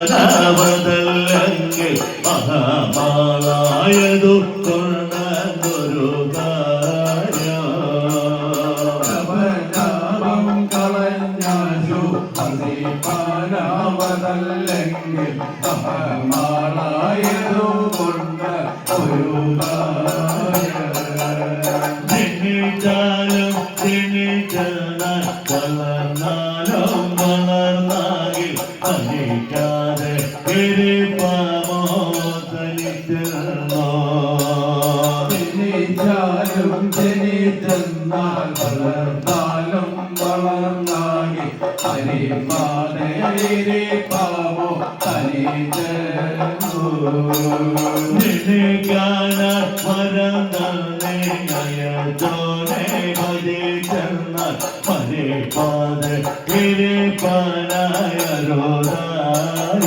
അവതല്ലെങ്കിൽ മഹാമാളായതു കൊണ്ടൊരു കാര്യം അവതാപം കളഞ്ഞാശു അതിപാനാവതല്ലെങ്കിൽ അപമാളായതു കൊണ്ട് ഒരു വളർന്നാലും വളർന്നാകിൽ തനിക്കാതെ പെരുപ്പാമോ തനിച്ചോ ജനിച്ചാലും ജനിച്ചെന്നാൽ വളർന്നാലും വളർന്നാകി തനിപ്പാതെ പാമോ തനിച്ചോ നിനക്കാനാ മറന്നാലേ നയത്തോനെ ഭരിച്ചെന്നാൽ പരിപ്പാതെ കിരിപ്പാന 个